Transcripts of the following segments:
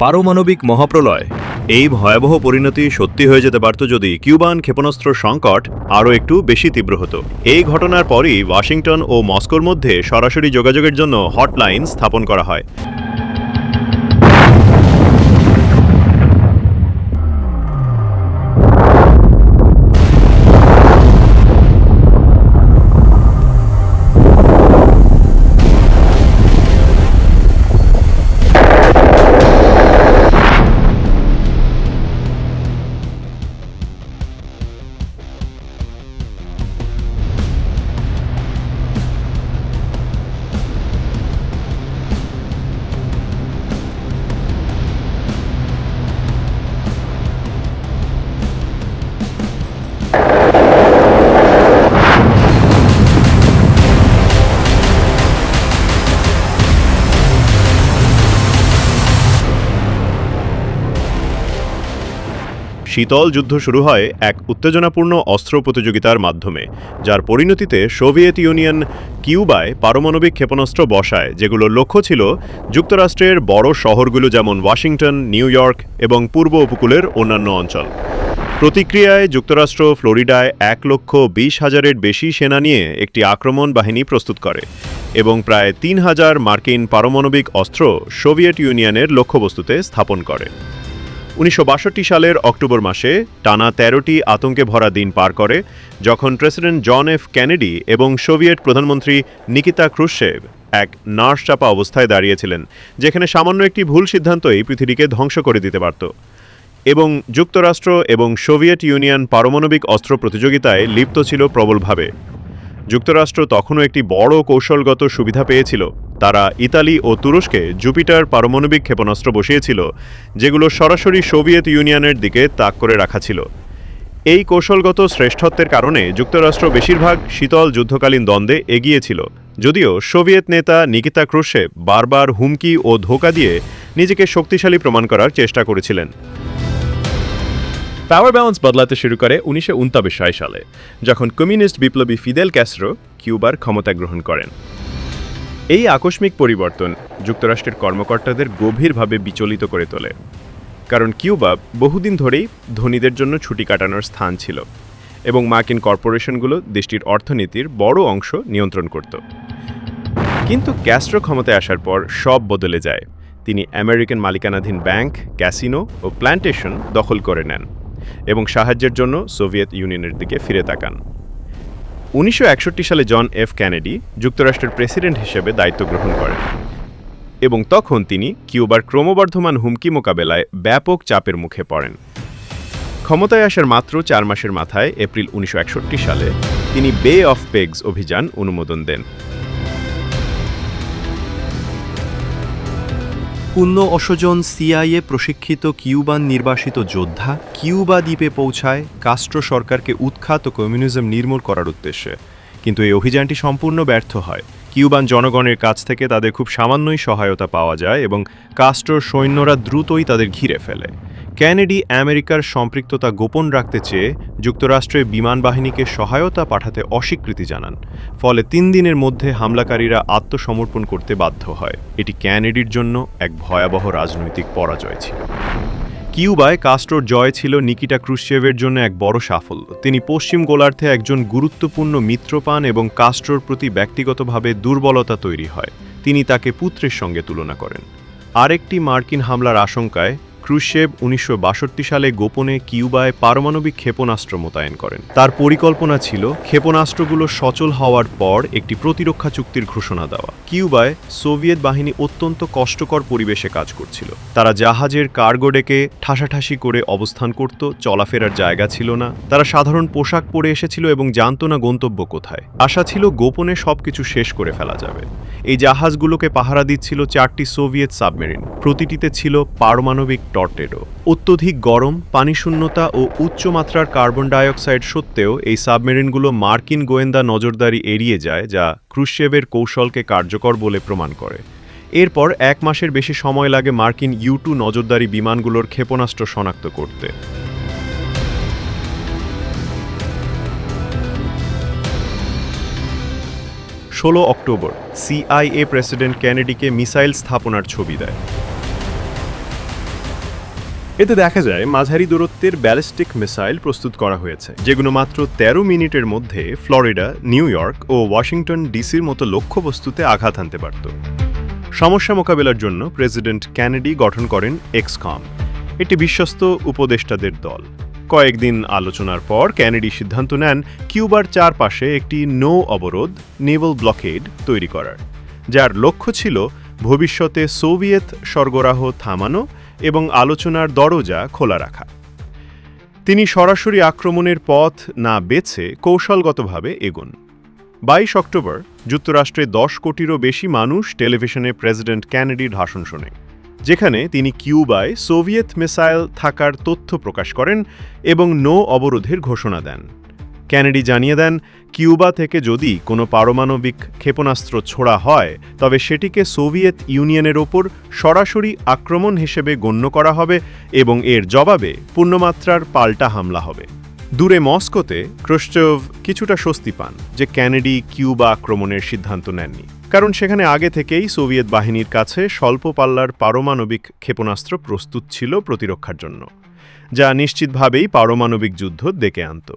পারমাণবিক মহাপ্রলয়। এই ভয়াবহ পরিণতি সত্যি হয়ে যেতে পারত যদি কিউবান ক্ষেপণাস্ত্র সংকট আরও একটু বেশি তীব্র হতো। এই ঘটনার পরই ওয়াশিংটন ও মস্কোর মধ্যে সরাসরি যোগাযোগের জন্য হটলাইন স্থাপন করা হয়। শীতল যুদ্ধ শুরু হয় এক উত্তেজনাপূর্ণ অস্ত্র প্রতিযোগিতার মাধ্যমে, যার পরিণতিতে সোভিয়েত ইউনিয়ন কিউবায় পারমাণবিক ক্ষেপণাস্ত্র বসায়, যেগুলোর লক্ষ্য ছিল যুক্তরাষ্ট্রের বড় শহরগুলো যেমন ওয়াশিংটন, নিউ ইয়র্ক এবং পূর্ব উপকূলের অন্যান্য অঞ্চল। প্রতিক্রিয়ায় যুক্তরাষ্ট্র ফ্লোরিডায় এক লক্ষ বিশ হাজারের বেশি সেনা নিয়ে একটি আক্রমণ বাহিনী প্রস্তুত করে এবং প্রায় তিন হাজার মার্কিন পারমাণবিক অস্ত্র সোভিয়েত ইউনিয়নের লক্ষ্যবস্তুতে স্থাপন করে। উনিশশো বাষট্টি সালের অক্টোবর মাসে টানা তেরোটি আতঙ্কে ভরা দিন পার করে, যখন প্রেসিডেন্ট জন এফ কেনেডি এবং সোভিয়েট প্রধানমন্ত্রী নিকিতা ক্রুশেভ এক নার্স চাপা অবস্থায় দাঁড়িয়েছিলেন, যেখানে সামান্য একটি ভুল সিদ্ধান্তই পৃথিবীকে ধ্বংস করে দিতে পারত। এবং যুক্তরাষ্ট্র এবং সোভিয়েত ইউনিয়ন পারমাণবিক অস্ত্র প্রতিযোগিতায় লিপ্ত ছিল প্রবলভাবে। যুক্তরাষ্ট্র তখনও একটি বড় কৌশলগত সুবিধা পেয়েছিল। তারা ইতালি ও তুরস্কে জুপিটার পারমাণবিক ক্ষেপণাস্ত্র বসিয়েছিল, যেগুলো সরাসরি সোভিয়েত ইউনিয়নের দিকে তাক করে রাখা ছিল। এই কৌশলগত শ্রেষ্ঠত্বের কারণে যুক্তরাষ্ট্র বেশিরভাগ শীতল যুদ্ধকালীন দ্বন্দ্বে এগিয়েছিল যদিও সোভিয়েত নেতা নিকিতা ক্রুশেভ বারবার হুমকি ও ধোকা দিয়ে নিজেকে শক্তিশালী প্রমাণ করার চেষ্টা করেছিলেন। পাওয়ার ব্যালেন্স বদলাতে শুরু করে উনিশশো সালে, যখন কমিউনিস্ট বিপ্লবী ফিদেল ক্যাস্ট্রো কিউবার ক্ষমতা গ্রহণ করেন। এই আকস্মিক পরিবর্তন যুক্তরাষ্ট্রের কর্মকর্তাদের গভীরভাবে বিচলিত করে তোলে, কারণ কিউবা বহুদিন ধরেই ধনীদের জন্য ছুটি কাটানোর স্থান ছিল এবং মার্কিন কর্পোরেশনগুলো দেশটির অর্থনীতির বড় অংশ নিয়ন্ত্রণ করত। কিন্তু ক্যাস্ট্রো ক্ষমতায় আসার পর সব বদলে যায়। তিনি আমেরিকান মালিকানাধীন ব্যাংক, ক্যাসিনো ও প্ল্যান্টেশন দখল করে নেন। এবং সাহায্যের জন্য সোভিয়েত ইউনিয়নের দিকে ফিরে তাকান। উনিশশো একষট্টি সালে জন এফ ক্যানেডি যুক্তরাষ্ট্রের প্রেসিডেন্ট হিসেবে দায়িত্ব গ্রহণ করেন এবং তখন তিনি কিউবার ক্রমবর্ধমান হুমকি মোকাবেলায় ব্যাপক চাপের মুখে পড়েন। ক্ষমতায় আসার মাত্র চার মাসের মাথায় এপ্রিল উনিশশো একষট্টি সালে তিনি বে অফ পেগস অভিযান অনুমোদন দেন। পূর্ণ অসজন সিআইএ প্রশিক্ষিত কিউবান নির্বাসিত যোদ্ধা কিউবা দ্বীপে পৌঁছায় কাস্ট্রো সরকারকে উৎখাত কমিউনিজম নির্মূল করার উদ্দেশ্যে। কিন্তু এই অভিযানটি সম্পূর্ণ ব্যর্থ হয়। কিউবান জনগণের কাছ থেকে তাদের খুব সামান্যই সহায়তা পাওয়া যায় এবং কাস্ট্রোর সৈন্যরা দ্রুতই তাদের ঘিরে ফেলে। ক্যানেডি আমেরিকার সম্পৃক্ততা গোপন রাখতে চেয়ে যুক্তরাষ্ট্রের বিমান বাহিনীকে সহায়তা পাঠাতে অস্বীকৃতি জানান। ফলে তিন দিনের মধ্যে হামলাকারীরা আত্মসমর্পণ করতে বাধ্য হয়। এটি ক্যানেডির জন্য এক ভয়াবহ রাজনৈতিক পরাজয় ছিল। কিউবায় কাস্ট্রোর জয় ছিল নিকিটা ক্রুশেভের জন্য এক বড় সাফল্য। তিনি পশ্চিম গোলার্ধে একজন গুরুত্বপূর্ণ মিত্র পান এবং কাস্ট্রোর প্রতি ব্যক্তিগতভাবে দুর্বলতা তৈরি হয়। তিনি তাকে পুত্রের সঙ্গে তুলনা করেন। আরেকটি মার্কিন হামলার আশঙ্কায় ক্রুশেভ উনিশশো সালে গোপনে কিউবায় পারমাণবিক ক্ষেপণাস্ত্র মোতায়েন করেন। তার পরিকল্পনা ছিল ক্ষেপণাস্ত্রগুলো সচল হওয়ার পর একটি প্রতিরক্ষা চুক্তির ঘোষণা দেওয়া। কিউবায় সোভিয়েত বাহিনী অত্যন্ত কষ্টকর পরিবেশে কাজ করছিল। তারা জাহাজের কার্গো ডেকে ঠাসাঠাসি করে অবস্থান করত, চলাফেরার জায়গা ছিল না। তারা সাধারণ পোশাক পরে এসেছিল এবং জানত না গন্তব্য কোথায়। আশা ছিল গোপনে সবকিছু শেষ করে ফেলা যাবে। এই জাহাজগুলোকে পাহারা দিচ্ছিল চারটি সোভিয়েত সাবমেরিন। প্রতিটিতে ছিল পারমাণবিক টর্টেডো অত্যধিক গরম পানিশূন্যতা ও উচ্চমাত্রার কার্বন ডাইঅক্সাইড সত্ত্বেও এই সাবমেরিনগুলো মার্কিন গোয়েন্দা নজরদারি এড়িয়ে যায়, যা ক্রুশেভের কৌশলকে কার্যকর বলে প্রমাণ করে। এরপর এক মাসের বেশি সময় লাগে মার্কিন ইউ টু নজরদারি বিমানগুলোর ক্ষেপণাস্ত্র শনাক্ত করতে। ষোলো অক্টোবর, সিআইএ প্রেসিডেন্ট কেনেডিকে মিসাইল স্থাপনার ছবি দেয়। এতে দেখা যায় মাঝারি দূরত্বের ব্যালিস্টিক মিসাইল প্রস্তুত করা হয়েছে, যেগুলো মাত্র ১৩ মিনিটের মধ্যে ফ্লোরিডা, নিউ ইয়র্ক ও ওয়াশিংটন ডিসির মতো লক্ষ্যবস্তুতে আঘাত হানতে পারত। সমস্যা মোকাবেলার জন্য প্রেসিডেন্ট ক্যানেডি গঠন করেন এক্সকম। একটি বিশ্বস্ত উপদেষ্টাদের দল। কয়েকদিন আলোচনার পর ক্যানেডি সিদ্ধান্ত নেন কিউবার চারপাশে একটি নৌ অবরোধ, নেভাল ব্লকেড তৈরি করার। যার লক্ষ্য ছিল ভবিষ্যতে সোভিয়েত সরবরাহ থামানো এবং আলোচনার দরজা খোলা রাখা। তিনি সরাসরি আক্রমণের পথ না বেছে কৌশলগতভাবে এগোন। বাইশ অক্টোবর, যুক্তরাষ্ট্রে দশ কোটিরও বেশি মানুষ টেলিভিশনে প্রেসিডেন্ট ক্যানেডির ভাষণ শোনে, যেখানে তিনি কিউবায় সোভিয়েত মিসাইল থাকার তথ্য প্রকাশ করেন এবং নো অবরোধের ঘোষণা দেন। ক্যানেডি জানিয়ে দেন, কিউবা থেকে যদি কোনো পারমাণবিক ক্ষেপণাস্ত্র ছোড়া হয়, তবে সেটিকে সোভিয়েত ইউনিয়নের ওপর সরাসরি আক্রমণ হিসেবে গণ্য করা হবে এবং এর জবাবে পূর্ণমাত্রার পাল্টা হামলা হবে। দূরে মস্কোতে ক্রুশ্চেভ কিছুটা স্বস্তি পান যে ক্যানেডি কিউবা আক্রমণের সিদ্ধান্ত নেননি। কারণ সেখানে আগে থেকেই সোভিয়েত বাহিনীর কাছে স্বল্প পাল্লার পারমাণবিক ক্ষেপণাস্ত্র প্রস্তুত ছিল প্রতিরক্ষার জন্য, যা নিশ্চিতভাবেই পারমাণবিক যুদ্ধ ডেকে আনত।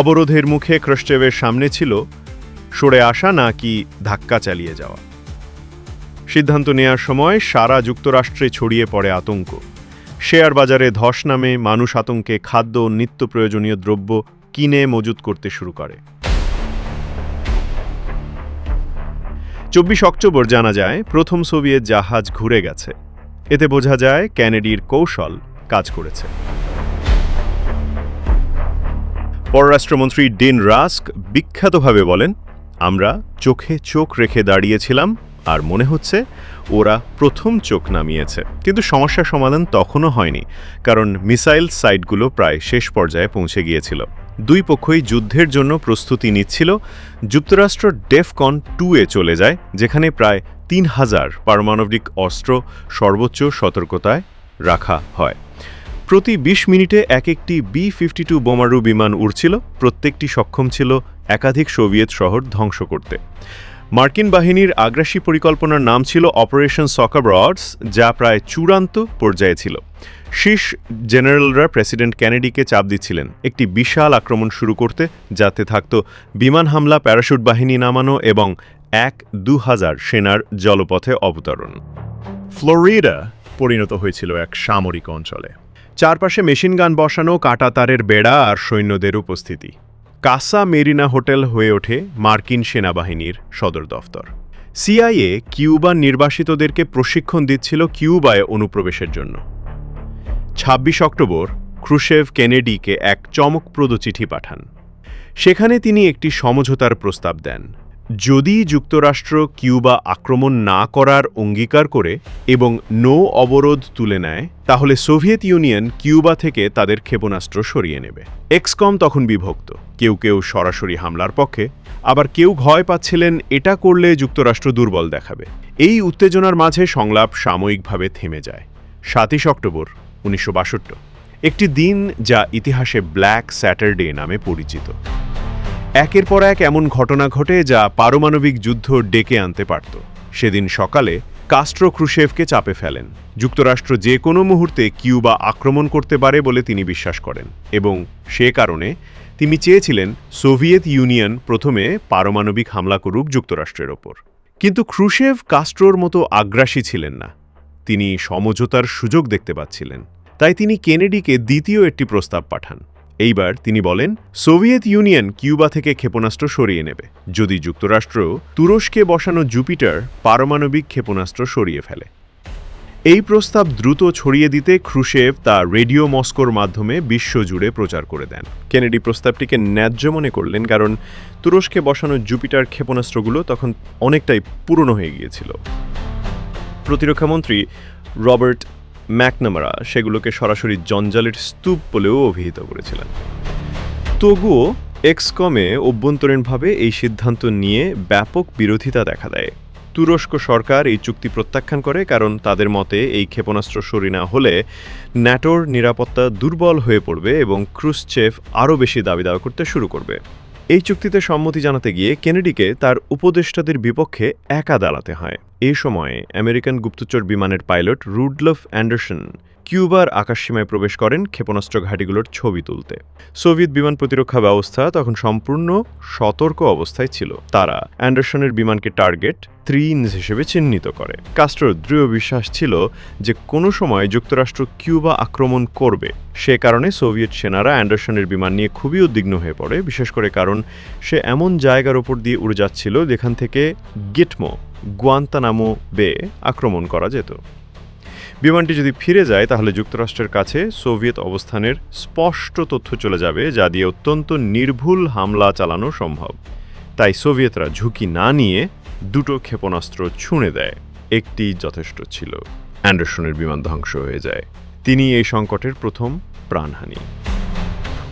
অবরোধের মুখে ক্রশ্চেভের সামনে ছিল, সরে আসা না কি ধাক্কা চালিয়ে যাওয়া। সিদ্ধান্ত নেয়ার সময় সারা যুক্তরাষ্ট্রে ছড়িয়ে পড়ে আতঙ্ক। শেয়ার বাজারে ধস নামে মানুষ আতঙ্কে খাদ্য ও নিত্য প্রয়োজনীয় দ্রব্য কিনে মজুত করতে শুরু করে। চব্বিশ অক্টোবর জানা যায়, প্রথম সোভিয়েত জাহাজ ঘুরে গেছে। এতে বোঝা যায়, ক্যানেডির কৌশল কাজ করেছে। পররাষ্ট্রমন্ত্রী ডিন রাস্ক বিখ্যাতভাবে বলেন, আমরা চোখে চোখ রেখে দাঁড়িয়েছিলাম আর মনে হচ্ছে ওরা প্রথম চোখ নামিয়েছে। কিন্তু সমস্যার সমাধান তখনও হয়নি, কারণ মিসাইল সাইটগুলো প্রায় শেষ পর্যায়ে পৌঁছে গিয়েছিল। দুই পক্ষই যুদ্ধের জন্য প্রস্তুতি নিচ্ছিল। যুক্তরাষ্ট্র ডেফকন টু এ চলে যায়, যেখানে প্রায় তিন হাজার পারমাণবিক অস্ত্র সর্বোচ্চ সতর্কতায় রাখা হয়। প্রতি ২০ মিনিটে এক একটি বি ফিফটি টু বোমারু বিমান উড়ছিল, প্রত্যেকটি সক্ষম ছিল একাধিক সোভিয়েত শহর ধ্বংস করতে। মার্কিন বাহিনীর আগ্রাসী পরিকল্পনার নাম ছিল অপারেশন সকাব্রডস যা প্রায় চূড়ান্ত পর্যায়ে ছিল। শীর্ষ জেনারেলরা প্রেসিডেন্ট ক্যানেডিকে চাপ দিচ্ছিলেন। একটি বিশাল আক্রমণ শুরু করতে, যাতে থাকত বিমান হামলা, প্যারাশুট বাহিনী নামানো এবং এক দু হাজার সেনার জলপথে অবতরণ। ফ্লোরিডা পরিণত হয়েছিল এক সামরিক অঞ্চলে। চারপাশে মেশিনগান বসানো কাঁটাতারের বেড়া আর সৈন্যদের উপস্থিতি। কাসা মেরিনা হোটেল হয়ে ওঠে মার্কিন সেনাবাহিনীর সদর দফতর। সিআইএ কিউবান নির্বাসিতদেরকে প্রশিক্ষণ দিচ্ছিল কিউবায় অনুপ্রবেশের জন্য। ২৬ অক্টোবর ক্রুশেভ কেনেডিকে এক চমকপ্রদ চিঠি পাঠান। সেখানে তিনি একটি সমঝোতার প্রস্তাব দেন। যদি যুক্তরাষ্ট্র কিউবা আক্রমণ না করার অঙ্গীকার করে এবং নো অবরোধ তুলে নেয়, তাহলে সোভিয়েত ইউনিয়ন কিউবা থেকে তাদের ক্ষেপণাস্ত্র সরিয়ে নেবে। এক্সকম তখন বিভক্ত। কেউ কেউ সরাসরি হামলার পক্ষে, আবার কেউ ভয় পাচ্ছিলেন এটা করলে যুক্তরাষ্ট্র দুর্বল দেখাবে। এই উত্তেজনার মাঝে সংলাপ সাময়িকভাবে থেমে যায়। সাতইশ অক্টোবর, উনিশশো বাষট্টি। একটি দিন যা ইতিহাসে ব্ল্যাক স্যাটারডে নামে পরিচিত। একের পর এক এমন ঘটনা ঘটে যা পারমাণবিক যুদ্ধ ডেকে আনতে পারত। সেদিন সকালে কাস্ট্রো ক্রুশেভকে চাপে ফেলেন। যুক্তরাষ্ট্র যে কোনো মুহূর্তে কিউবা আক্রমণ করতে পারে বলে তিনি বিশ্বাস করেন এবং সে কারণে তিনি চেয়েছিলেন সোভিয়েত ইউনিয়ন প্রথমে পারমাণবিক হামলা করুক যুক্তরাষ্ট্রের ওপর। কিন্তু ক্রুশেভ কাস্ট্রোর মতো আগ্রাসী ছিলেন না। তিনি সমঝোতার সুযোগ দেখতে পাচ্ছিলেন। তাই তিনি কেনেডিকে দ্বিতীয় একটি প্রস্তাব পাঠান। এইবার তিনি বলেন, সোভিয়েত ইউনিয়ন কিউবা থেকে ক্ষেপণাস্ত্র সরিয়ে নেবে। যদি যুক্তরাষ্ট্র তুরস্কে বসানো জুপিটার পারমাণবিক ক্ষেপণাস্ত্র সরিয়ে ফেলে। এই প্রস্তাব দ্রুত ছড়িয়ে দিতে ক্রুশেভ তা রেডিও মস্কোর মাধ্যমে বিশ্বজুড়ে প্রচার করে দেন। কেনেডি প্রস্তাবটিকে ন্যায্য মনে করলেন কারণ তুরস্কে বসানো জুপিটার ক্ষেপণাস্ত্রগুলো তখন অনেকটাই পুরনো হয়ে গিয়েছিল। প্রতিরক্ষামন্ত্রী রবার্ট ম্যাকনামারা সেগুলোকে সরাসরি জঞ্জালের স্তূপ বলেও অভিহিত করেছিলেন। তবুও এক্সকমে অভ্যন্তরীণভাবে এই সিদ্ধান্ত নিয়ে ব্যাপক বিরোধিতা দেখা দেয়। তুরস্ক সরকার এই চুক্তি প্রত্যাখ্যান করে কারণ তাদের মতে এই ক্ষেপণাস্ত্র সরি না হলে ন্যাটোর নিরাপত্তা দুর্বল হয়ে পড়বে এবং ক্রুসচেফ আরও বেশি দাবি দাওয়া করতে শুরু করবে। এই চুক্তিতে সম্মতি জানাতে গিয়ে কেনেডিকে তার উপদেষ্টাদের বিপক্ষে একা দাঁড়াতে হয়। এই সময়ে আমেরিকান গুপ্তচর বিমানের পাইলট রুডলফ অ্যান্ডারসন কিউবার আকাশসীমায় প্রবেশ করেন ক্ষেপণাস্ত্র ঘাঁটিগুলোর ছবি তুলতে। সোভিয়েত বিমান প্রতিরক্ষা ব্যবস্থা তখন সম্পূর্ণ সতর্ক অবস্থায় ছিল। তারা অ্যান্ডারসনের বিমানকে টার্গেট ত্রিন হিসেবে চিহ্নিত করে। কাস্ট্রোর দৃঢ় বিশ্বাস ছিল যে কোনো সময় যুক্তরাষ্ট্র কিউবা আক্রমণ করবে। সে কারণে সোভিয়েত সেনারা অ্যান্ডারসনের বিমান নিয়ে খুবই উদ্বিগ্ন হয়ে পড়ে, বিশেষ করে কারণ সে এমন জায়গার ওপর দিয়ে উড়ে যাচ্ছিল যেখান থেকে গিটমো, গুয়ান্তানামো বে আক্রমণ করা যেত। বিমানটি যদি ফিরে যায়, তাহলে যুক্তরাষ্ট্রের কাছে সোভিয়েত অবস্থানের স্পষ্ট তথ্য চলে যাবে, যা দিয়ে অত্যন্ত নির্ভুল হামলা চালানো সম্ভব। তাই সোভিয়েতরা ঝুঁকি না নিয়ে দুটো ক্ষেপণাস্ত্র ছুঁড়ে দেয়। একটি যথেষ্ট ছিল। অ্যান্ডারসনের বিমান ধ্বংস হয়ে যায়। তিনি এই সংকটের প্রথম প্রাণহানি।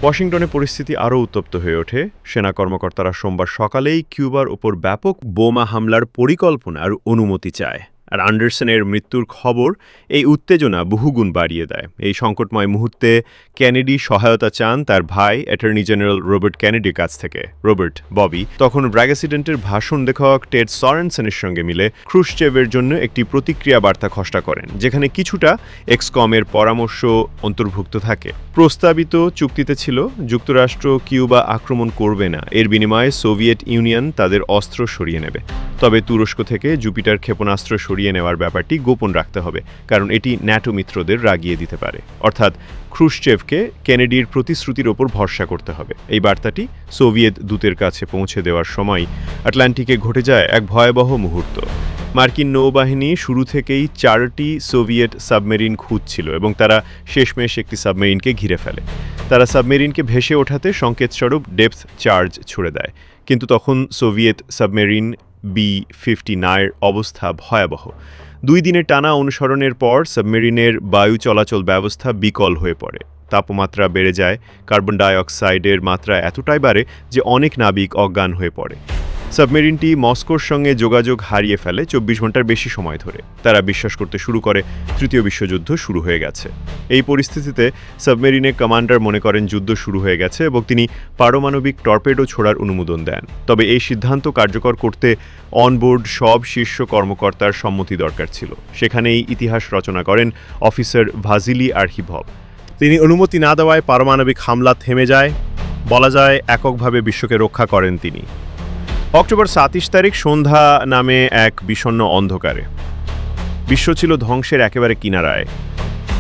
ওয়াশিংটনে পরিস্থিতি আরও উত্তপ্ত হয়ে ওঠে। সেনা কর্মকর্তারা সোমবার সকালেই কিউবার ওপর ব্যাপক বোমা হামলার পরিকল্পনার অনুমতি চায়। আর আন্ডারসনের মৃত্যুর খবর এই উত্তেজনা বহুগুণ বাড়িয়ে দেয়। এই সংকটময় মুহূর্তে ক্যানেডি সহায়তা চান তার ভাই, অ্যাটর্নি জেনারেল রবার্ট ক্যানেডির কাছ থেকে। রবার্ট, ববি, তখন ব্র্যাগেসিডেন্টের ভাষণ লেখক টেড সরেনসনের সঙ্গে মিলে ক্রুশচেভের জন্য একটি প্রতিক্রিয়া বার্তা খসড়া করেন, যেখানে কিছুটা এক্সকমের পরামর্শ অন্তর্ভুক্ত থাকে। প্রস্তাবিত চুক্তিতে ছিল, যুক্তরাষ্ট্র কিউবা আক্রমণ করবে না, এর বিনিময়ে সোভিয়েত ইউনিয়ন তাদের অস্ত্র সরিয়ে নেবে। তবে তুরস্ক থেকে জুপিটার ক্ষেপণাস্ত্র সরিয়ে নেওয়ার ব্যাপারটি গোপন রাখতে হবে, কারণ এটি ন্যাটো মিত্রদের রাগিয়ে দিতে পারে। অর্থাৎ ক্রুশচেভকে কেনেডির প্রতিশ্রুতির ওপর ভরসা করতে হবে। এই বার্তাটি সোভিয়েত দূতের কাছে পৌঁছে দেওয়ার সময় আটলান্টিকে ঘটে যায় এক ভয়াবহ মুহূর্ত। মার্কিন নৌবাহিনী শুরু থেকেই চারটি সোভিয়েত সাবমেরিন খুঁজছিল এবং তারা শেষমেশ একটি সাবমেরিনকে ঘিরে ফেলে। তারা সাবমেরিনকে ভেসে ওঠাতে সংকেতস্বরূপ ডেপথ চার্জ ছুড়ে দেয়। কিন্তু তখন সোভিয়েত সাবমেরিন বি ফিফটি নাইয়ের অবস্থা ভয়াবহ। দুই দিনের টানা অনুসরণের পর সাবমেরিনের বায়ু চলাচল ব্যবস্থা বিকল হয়ে পড়ে। তাপমাত্রা বেড়ে যায়, কার্বন ডাই অক্সাইডের মাত্রা এতটাই বাড়ে যে অনেক নাবিক অজ্ঞান হয়ে পড়ে। সাবমেরিনটি মস্কোর সঙ্গে যোগাযোগ হারিয়ে ফেলে চব্বিশ ঘণ্টার বেশি সময় ধরে। তারা বিশ্বাস করতে শুরু করে, তৃতীয় বিশ্বযুদ্ধ শুরু হয়ে গেছে। এই পরিস্থিতিতে সাবমেরিনের কমান্ডার মনে করেন যুদ্ধ শুরু হয়ে গেছে এবং তিনি পারমাণবিক টর্পেডো ছোড়ার অনুমোদন দেন। তবে এই সিদ্ধান্ত কার্যকর করতে অনবোর্ড সব শীর্ষ কর্মকর্তার সম্মতি দরকার ছিল। সেখানেই ইতিহাস রচনা করেন অফিসার ভাজিলি আর্হিভব তিনি অনুমতি না দেওয়ায় পারমাণবিক হামলা থেমে যায়, বলা যায়, এককভাবে বিশ্বকে রক্ষা করেন তিনি। অক্টোবর সাতিশ তারিখ সন্ধ্যা নামে এক বিষণ্ণ অন্ধকারে। বিশ্ব ছিল ধ্বংসের একেবারে কিনারায়।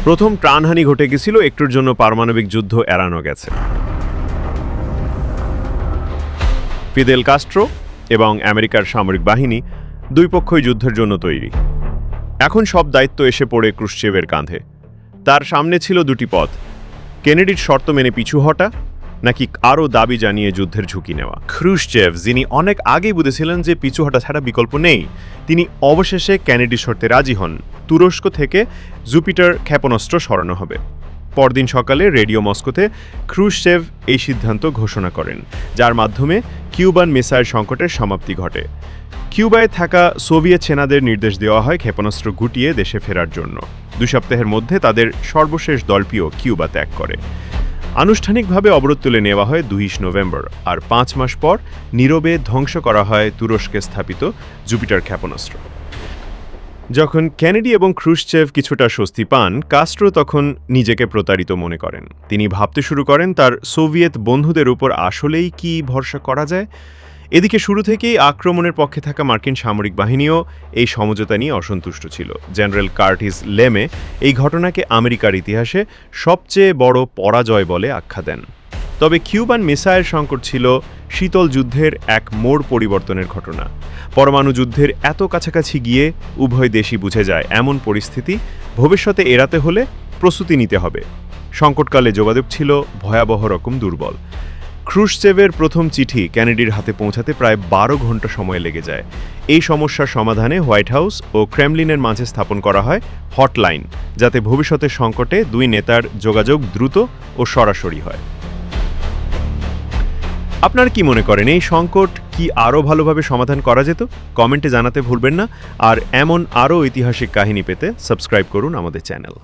প্রথম প্রাণহানি ঘটে গেছিল একটুর জন্য পারমাণবিক যুদ্ধ এড়ানো গেছে। ফিদেল কাস্ট্রো এবং আমেরিকার সামরিক বাহিনী দুই পক্ষই যুদ্ধের জন্য তৈরি। এখন সব দায়িত্ব এসে পড়ে ক্রুশ্চেভের কাঁধে। তার সামনে ছিল দুটি পথ। কেনেডির শর্ত মেনে পিছু হটা নাকি আরও দাবি জানিয়ে যুদ্ধের ঝুঁকি নেওয়া? ক্রুশচেভ যিনি অনেক আগেই বুঝেছিলেন যে পিছু হটা ছাড়া বিকল্প নেই, তিনি অবশেষে ক্যানেডি শর্তে রাজি হন। তুরস্ক থেকে জুপিটার ক্ষেপণাস্ত্র সরানো হবে। পরদিন সকালে রেডিও মস্কোতে ক্রুশচেভ এই সিদ্ধান্ত ঘোষণা করেন, যার মাধ্যমে কিউবান মিসাইল সংকটের সমাপ্তি ঘটে। কিউবায় থাকা সোভিয়েত সেনাদের নির্দেশ দেওয়া হয় ক্ষেপণাস্ত্র গুটিয়ে দেশে ফেরার জন্য। দুই সপ্তাহের মধ্যে তাদের সর্বশেষ দলটিও কিউবা ত্যাগ করে। আনুষ্ঠানিকভাবে অবরোধ তুলে নেওয়া হয় দুইশ নভেম্বর, আর পাঁচ মাস পর নীরবে ধ্বংস করা হয় তুরস্কে স্থাপিত জুপিটার ক্ষেপণাস্ত্র। যখন কেনেডি এবং ক্রুশচেভ কিছুটা স্বস্তি পান, কাস্ট্রো তখন নিজেকে প্রতারিত মনে করেন। তিনি ভাবতে শুরু করেন, তার সোভিয়েত বন্ধুদের উপর আসলেই কি ভরসা করা যায়? এদিকে শুরু থেকেই আক্রমণের পক্ষে থাকা মার্কিন সামরিক বাহিনীও এই সমঝোতা নিয়ে অসন্তুষ্ট ছিল। জেনারেল কার্টিস লেমে এই ঘটনাকে আমেরিকার ইতিহাসে সবচেয়ে বড় পরাজয় বলে আখ্যা দেন। তবে কিউবান মিসাইল সংকট ছিল শীতল যুদ্ধের এক মোড় পরিবর্তনের ঘটনা। পরমাণু যুদ্ধের এত কাছাকাছি গিয়ে উভয় দেশই বুঝে যায় এমন পরিস্থিতি ভবিষ্যতে এড়াতে হলে প্রস্তুতি নিতে হবে। সংকটকালে যোগাযোগ ছিল ভয়াবহ রকম দুর্বল। ক্রুশচেভের প্রথম চিঠি ক্যানেডির হাতে পৌঁছাতে প্রায় বারো ঘণ্টা সময় লেগে যায়। এই সমস্যার সমাধানে হোয়াইট হাউস ও ক্রেমলিনের মাঝে স্থাপন করা হয় হটলাইন, যাতে ভবিষ্যতের সংকটে দুই নেতার যোগাযোগ দ্রুত ও সরাসরি হয়। আপনার কি মনে করেন, এই সংকট কি আরও ভালোভাবে সমাধান করা যেত? কমেন্টে জানাতে ভুলবেন না। আর এমন আরও ঐতিহাসিক কাহিনী পেতে সাবস্ক্রাইব করুন আমাদের চ্যানেল।